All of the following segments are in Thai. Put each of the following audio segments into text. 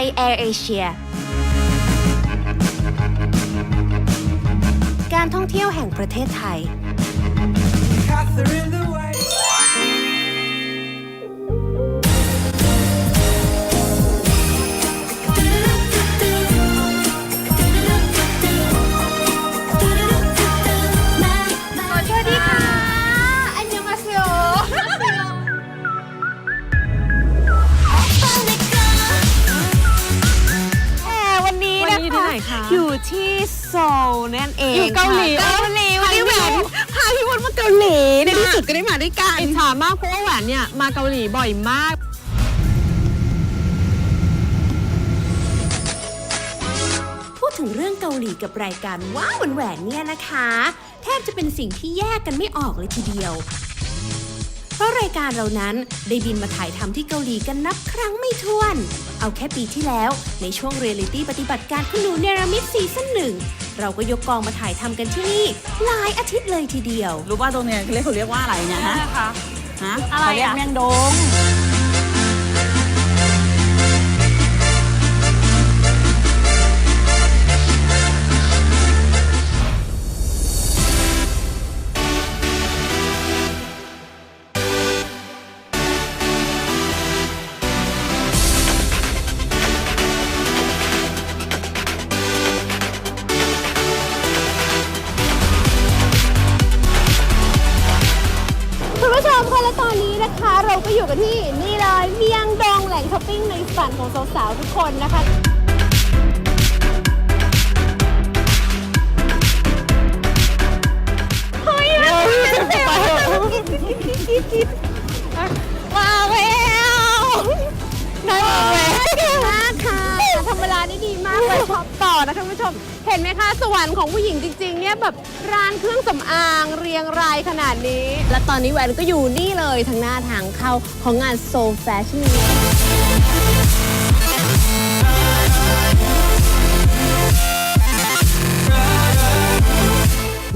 ยแอร์เอเชีย การท่องเที่ยวแห่งประเทศไทย ที่โซลนั่นเองอยู่เกาหลีค่ะเกาหลีเออวันนี้แหวนพาพี่วันมาเกาหลีในที่สุดก็ได้มาด้วยกันอิจฉามากเพราะว่าแหวนเนี่ยมาเกาหลีบ่อยมาก พูดถึงเรื่องเกาหลีกับรายการว้าวแหวนๆเนี่ยนะคะ แทบจะเป็นสิ่งที่แยกกันไม่ออกเลยทีเดียว เพราะรายการเรานั้นได้บินมาถ่ายทำที่เกาหลีกันนับครั้งไม่ถ้วน เอาแค่ปีที่แล้ว ในช่วงเรียลิตี้ปฏิบัติการคุณหนูเนรมิตซีซั่นหนึ่งเราก็ยกกองมาถ่ายทำกันที่นี่หลายอาทิตย์เลยทีเดียว รู้ว่าตรงเนี้ยเขาเรียกเขาเรียกว่าอะไรเนี่ยฮะฮะอะไรเขาเรียกอะแมงดง ก็อยู่กันที่นี่เลยเมียงดงแหล่งช้อปปิ้งในฝันของสาวๆทุกคนนะคะ นะท่านผู้ชม เห็นไหมคะ สวรรค์ของผู้หญิงจริงๆเนี่ยแบบร้านเครื่องสำอางเรียงรายขนาดนี้ และตอนนี้แหวนก็อยู่นี่เลยทางหน้าทางเข้าของงานโซแฟชั่น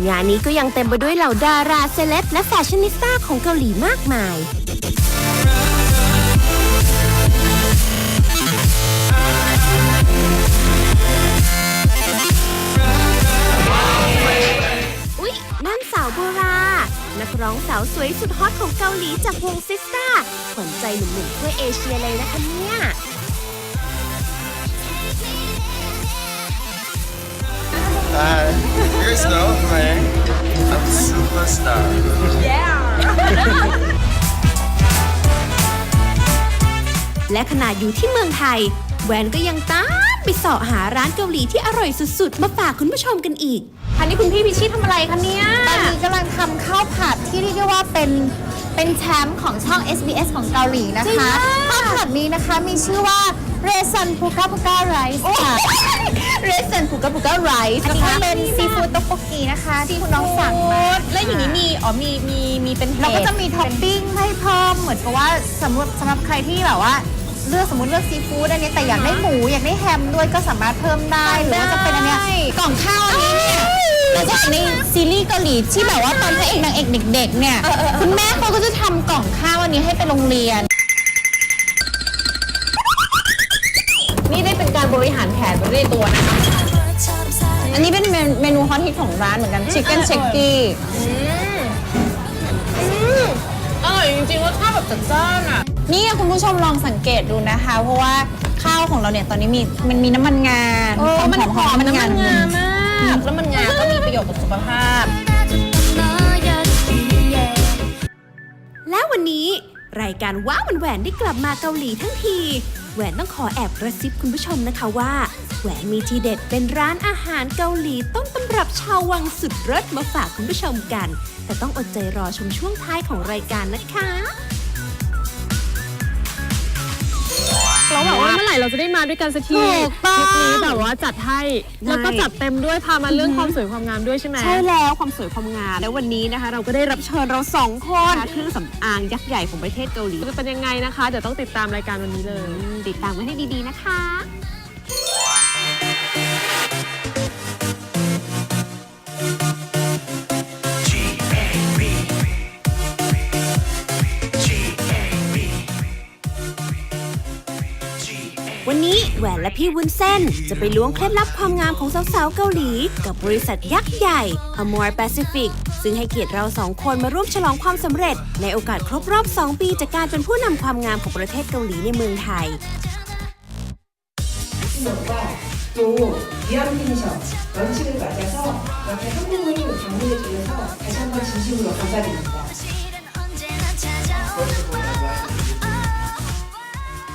งานนี้ก็ยังเต็มไปด้วยเหล่าดาราเซเลบและแฟชั่นนิสต้าของเกาหลีมากมาย โบรา นักร้องสาวสวยสุดฮอตของเกาหลีจากวงซิสตาขวัญใจหนุ่มๆทั่วเอเชียเลยนะคะเนี่ย Hi. You guys know who I am? I'm a superstar. และขนาดอยู่ที่เมืองไทย แวนก็ยังตาม ไปเสาะหาร้านเกาหลีที่อร่อยสุดๆ มาฝากคุณผู้ชมกันอีก อันนี้คุณพี่พิชิตทำอะไรคะเนี่ย ตอนนี้กำลังทำข้าวผัดที่เรียกได้ว่าเป็นเป็นแชมป์ของช่อง SBS ของเกาหลีนะจริงคะมาก ข้าวผัดนี้นะคะมีชื่อว่าเรซันพูกาพูกาไรซ์ค่ะเรสเซนผูกะผูกะไรซ์อันนี้ก็เป็นซีฟู้ดต๊อกโกกีนะคะ ที่คุณน้องสั่งมาแล้วอย่างนี้มี อ๋อ มี มี มีเป็นเราก็จะมีท็อปปิ้งให้เพิ่มเหมือนกับว่าสำหรับสำหรับใครที่แบบว่า เลือกสมมติเลือกซีฟู้ดอันนี้แต่อยากได้หมูอยากได้แฮมด้วยก็สามารถเพิ่มได้หรือว่าจะเป็นอันเนี้ย กล่องข้าวอันนี้เนี่ยเราจะเห็นในซีรีส์เกาหลีที่แบบว่าตอนพระเอกนางเอกเด็ก ๆ เนี่ยคุณแม่เขาก็จะทำกล่องข้าวอันนี้ให้ไปโรงเรียน นี่ได้เป็นการบริหารแผนไปด้วยตัวนะคะ อันนี้เป็นเมนเมนูฮอตฮิตของร้านเหมือนกันชิคเก้นเชคกี้อ ร่อยจริงๆรสชาติแบบจัดจ้านอะ นี่คุณผู้ชมลองสังเกตดูนะคะ เพราะว่าข้าวของเราเนี่ยตอนนี้มีมันมีน้ำมันงาเออความมันหอมของหอมน้ำมันงาน้ำมันงามาก แล้วมันงาก็มีประโยชน์กับสุขภาพ และวันนี้ รายการว้าวแหวนๆได้กลับมาเกาหลีทั้งที แหวนต้องขอแอบกระซิบคุณผู้ชมนะคะว่า แหวนมีทีเด็ดเป็นร้านอาหารเกาหลีต้นตำรับชาววังสุดรสมาฝากคุณผู้ชมกัน แต่ต้องอดใจรอชมช่วงท้ายของรายการนะคะ ราแบบว่าเมื่อไหร่เราจะได้มาด้วยกันสักทีถูกต้อง ทริปนี้แบบว่าจัดให้ได้แล้วก็จัดเต็มด้วยพามาเรื่องความสวยความงามด้วยใช่ไหม ใช่แล้วความสวยความงามและวันนี้นะคะ เราก็ได้รับเชิญเราสองคนเครื่องสำอางยักษ์ใหญ่ของประเทศเกาหลีจะเป็นยังไงนะคะ เดี๋ยวต้องติดตามรายการวันนี้เลย ติดตามกันให้ดีๆนะคะ หวนและพี่วุ้นเส้น จะไปล้วงเคล็ดลับความงามของสาวๆเกาหลี กับบริษัทยักษ์ใหญ่ Amor Pacific ซึ่งให้เกียรติเราสองคนมาร่วมฉลองความสำเร็จ ในโอกาสครบรอบ 2 ปีจากการเป็นผู้นำความงามของประเทศเกาหลีในเมืองไทย 또 미아루틴이셔 런칭을 맞아서 이렇게 한국을 방문해 주셔서 다시 한번 진심으로 감사드립니다.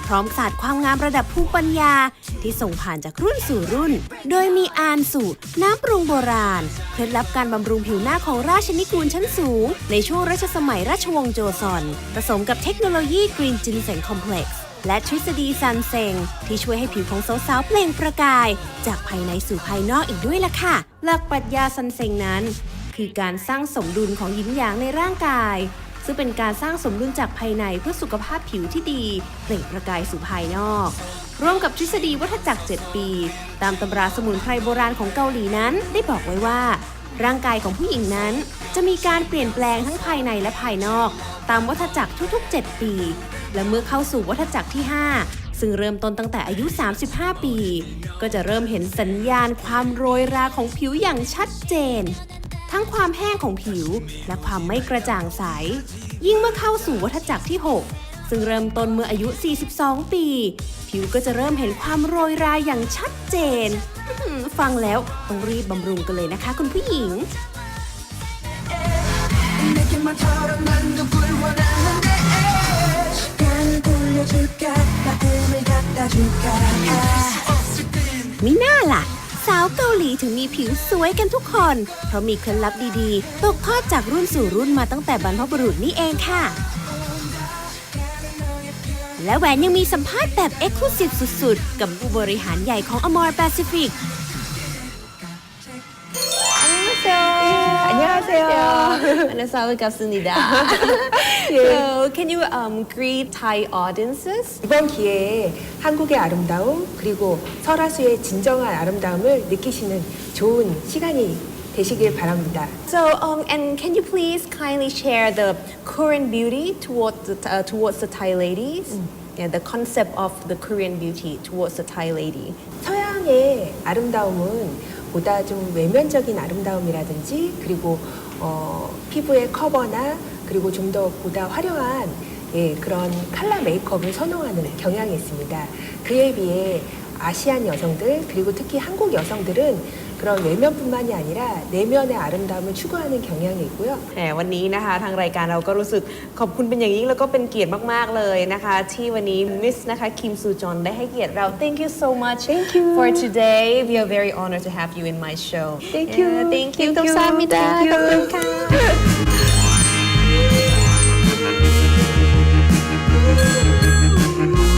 พร้อมศาสตร์ความงามระดับภูมิปัญญา ที่ส่งผ่านจากรุ่นสู่รุ่น โดยมีอานสูตรน้ำปรุงโบราณ เคล็ดลับการบำรุงผิวหน้าของราชนิกูลชั้นสูง ในช่วงรัชสมัยราชวงศ์โจซอนผสมกับเทคโนโลยีกรีนจินเซงคอมเพล็กซ์และทฤษฎีซันเซง ที่ช่วยให้ผิวของสาวๆเปล่งประกาย จากภายในสู่ภายนอกอีกด้วยล่ะค่ะ หลักปรัชญาซันเซงนั้น คือการสร้างสมดุลของหยินหยางในร่างกาย ซึ่งเป็นการสร้างสมดุลจากภายในเพื่อสุขภาพผิวที่ดีเปล่งประกายสู่ภายนอกร่วมกับทฤษฎีวัฏจักร 7 ปี ตามตำราสมุนไพรโบราณของเกาหลีนั้นได้บอกไว้ว่า ร่างกายของผู้หญิงนั้น จะมีการเปลี่ยนแปลงทั้งภายในและภายนอก ตามวัฏจักรทุกๆ 7 ปี และเมื่อเข้าสู่วัฏจักรที่ 5 ซึ่งเริ่มต้นตั้งแต่อายุ 35 ปี ก็จะเริ่มเห็นสัญญาณความโรยราของผิวอย่างชัดเจน ทั้งความแห้งของผิว และความไม่กระจ่างใส ยิ่งเมื่อเข้าสู่วัฏจักรที่ 6 ซึ่งเริ่มต้นเมื่ออายุ 42 ปี ผิวก็จะเริ่มเห็นความโรยราอย่างชัดเจน ฟังแล้วต้องรีบบำรุงกันเลยนะคะคุณผู้หญิงมิน่าล่ะ สาวเกาหลีถึงมีผิวสวยกันทุกคน เพราะมีเคล็ดลับดีๆ ตกทอดจากรุ่นสู่รุ่นมาตั้งแต่บรรพบุรุษนี่เองค่ะ และแหวนยังมีสัมภาษณ์แบบเอ็กซ์คลูซีฟสุดๆ กับผู้บริหารใหญ่ของอมอร์แปซิฟิก 안녕하세요. 안녕하세요. 반갑습니다. So, can you um, greet Thai audiences? 이번 기회에 한국의 아름다움 그리고 설화수의 진정한 아름다움을 느끼시는 좋은 시간이 되시길 바랍니다. So, um, and can you please kindly share the Korean beauty towards the, uh, towards the Thai ladies? Yeah, the concept of the Korean beauty towards the Thai lady. 서양의 아름다움은 보다 좀 외면적인 아름다움이라든지 그리고 어, 피부의 커버나 그리고 좀 더 보다 화려한 예, 그런 칼라 메이크업을 선호하는 경향이 있습니다. 그에 비해 아시안 여성들 그리고 특히 한국 여성들은 그런 외면뿐만이 아니라 내면의 아름다움을 추구하는 경향이 있고요. แหมวันนี้นะคะ ทางรายการเราก็รู้สึกขอบคุณเป็นอย่างยิ่งแล้วก็เป็นเกียรติมาก ๆ เลยนะคะ ที่วันนี้มิสนะคะคิมซูจอนได้ให้เกียรติเรา thank you so much thank you for today we are very honored to have you in my show Thank you. Yeah, thank you Thank you. 감사합니다 Thank you.ขอบคุณค่ะ